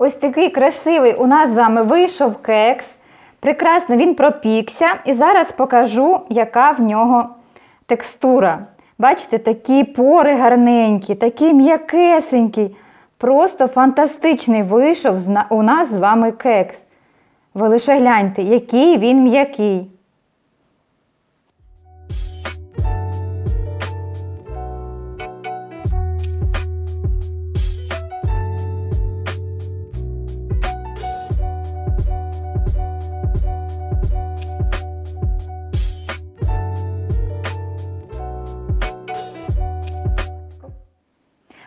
Ось такий красивий у нас з вами вийшов кекс. Прекрасно він пропікся. І зараз покажу, яка в нього текстура. Бачите, такі пори гарненькі, такий м'якесенький. Просто фантастичний вийшов у нас з вами кекс. Ви лише гляньте, який він м'який.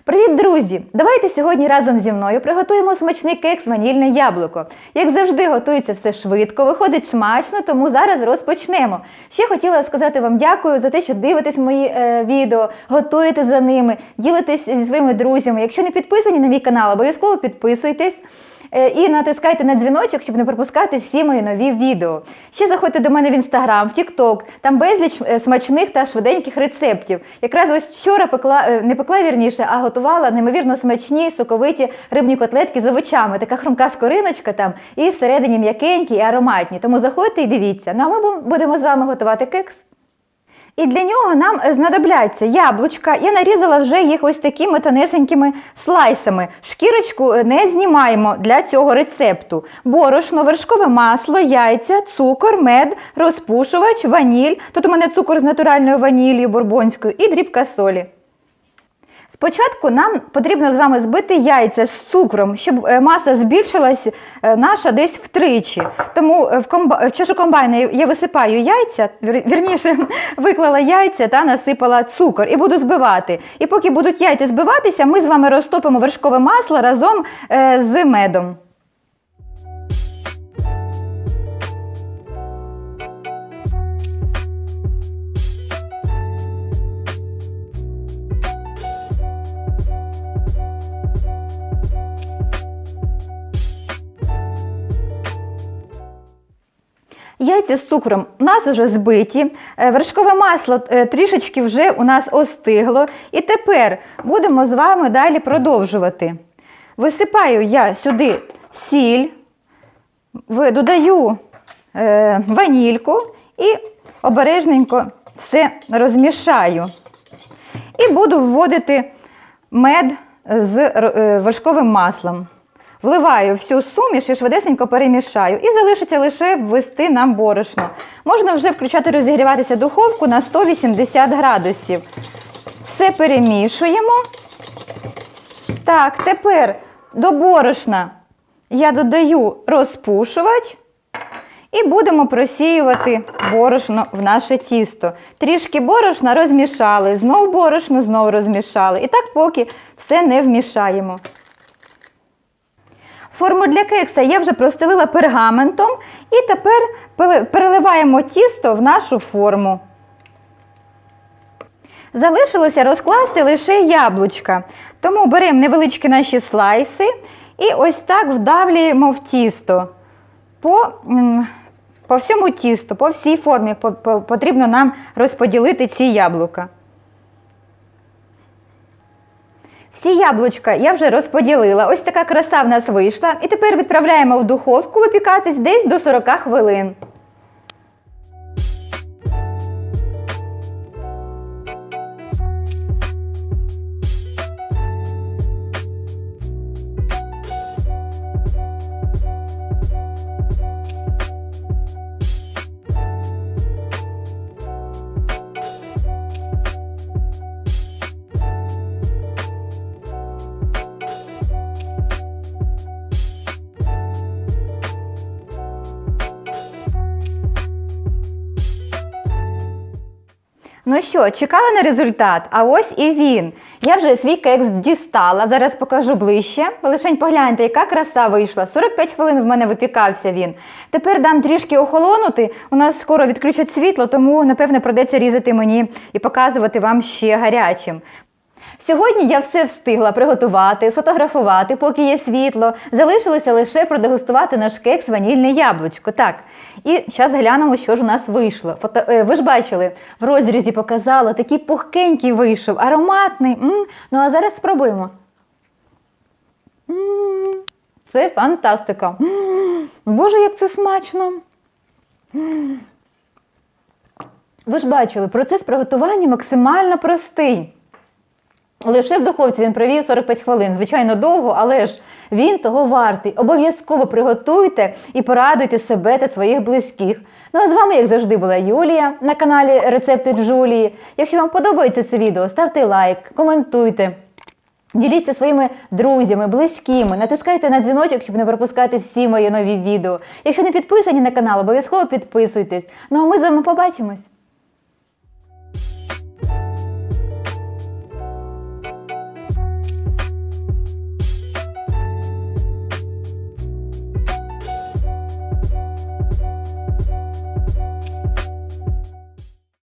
Привіт, друзі! Давайте сьогодні разом зі мною приготуємо смачний кекс ванільне яблуко. Як завжди, готується все швидко, виходить смачно, тому зараз розпочнемо. Ще хотіла сказати вам дякую за те, що дивитесь мої е, відео, готуєте за ними, ділитесь зі своїми друзями. Якщо не підписані на мій канал, обов'язково підписуйтесь. Е, І натискайте на дзвіночок, щоб не пропускати всі мої нові відео. Ще заходьте до мене в інстаграм, в Тікток, там безліч е, смачних та швиденьких рецептів. Якраз ось вчора пекла, е, не пекла вірніше, а готувала неймовірно смачні, соковиті рибні котлетки з овочами. Така хрумка скориночка там, і всередині м'якенькі і ароматні. Тому заходьте і дивіться. Ну а ми будемо з вами готувати кекс. І для нього нам знадобляться яблучка. Я нарізала вже їх ось такими тонесенькими слайсами. Шкірочку е, не знімаємо для цього рецепту. Борошно, вершкове масло, яйця, цукор, мед, розпушувач, ваніль. Тут у мене цукор з натуральною ваніллю бурбонською і дрібка солі. Спочатку нам потрібно з вами збити яйця з цукром, щоб е, маса збільшилась е, наша десь втричі. Тому е, в, комб... в чашу комбайна я висипаю яйця, вір- вірніше виклала яйця та насипала цукор і буду збивати. І поки будуть яйця збиватися, ми з вами розтопимо вершкове масло разом з медом. Яйця з цукром у нас вже збиті, е, вершкове масло е, трішечки вже у нас остигло. І тепер будемо з вами далі продовжувати. Висипаю я сюди сіль, додаю е, ванільку і обережненько все розмішаю. І буду вводити мед з вершковим маслом. Вливаю всю суміш і швидесенько перемішаю. І залишиться лише ввести нам борошно. Можна вже включати розігріватися духовку на 180 градусів. Все перемішуємо. Так, тепер до борошна я додаю розпушувач. І будемо просіювати борошно в наше тісто. Трішки борошна розмішали, знов борошно, знов розмішали. І так поки все не вмішаємо. Форму для кекса я вже простелила пергаментом і тепер переливаємо тісто в нашу форму. Залишилося розкласти лише яблучка. Тому беремо невеличкі наші слайси і ось так вдавлюємо в тісто. По, по всьому тісту, по всій формі по- по- потрібно нам розподілити ці яблука. Всі яблучка я вже розподілила. Ось така краса в нас вийшла. І тепер відправляємо в духовку випікатись десь до 40 хвилин. Ну що, чекали на результат? А ось і він. Я вже свій кекс дістала. Зараз покажу ближче. Ви лишень погляньте, яка краса вийшла. 45 хвилин в мене випікався він. Тепер дам трішки охолонути. У нас скоро відключать світло, тому напевне придеться різати мені і показувати вам ще гарячим. Сьогодні я все встигла приготувати, сфотографувати, поки є світло. Залишилося лише продегустувати наш кекс ванільне яблучко. Так. І зараз глянемо, що ж у нас вийшло. Фото... е, Ви ж бачили, в розрізі показала, такий пухкенький вийшов, ароматний. М. Ну а зараз спробуємо. М, Це фантастика. М, Боже, як це смачно! М. Ви ж бачили, процес приготування максимально простий. Лише в духовці він провів 45 хвилин. Звичайно, довго, але ж він того вартий. Обов'язково приготуйте і порадуйте себе та своїх близьких. Ну а з вами, як завжди, була Юлія на каналі Рецепти Джулії. Якщо вам подобається це відео, ставте лайк, коментуйте. Діліться своїми друзями, близькими, натискайте на дзвіночок, щоб не пропускати всі мої нові відео. Якщо не підписані на канал, обов'язково підписуйтесь. Ну а ми з вами побачимось.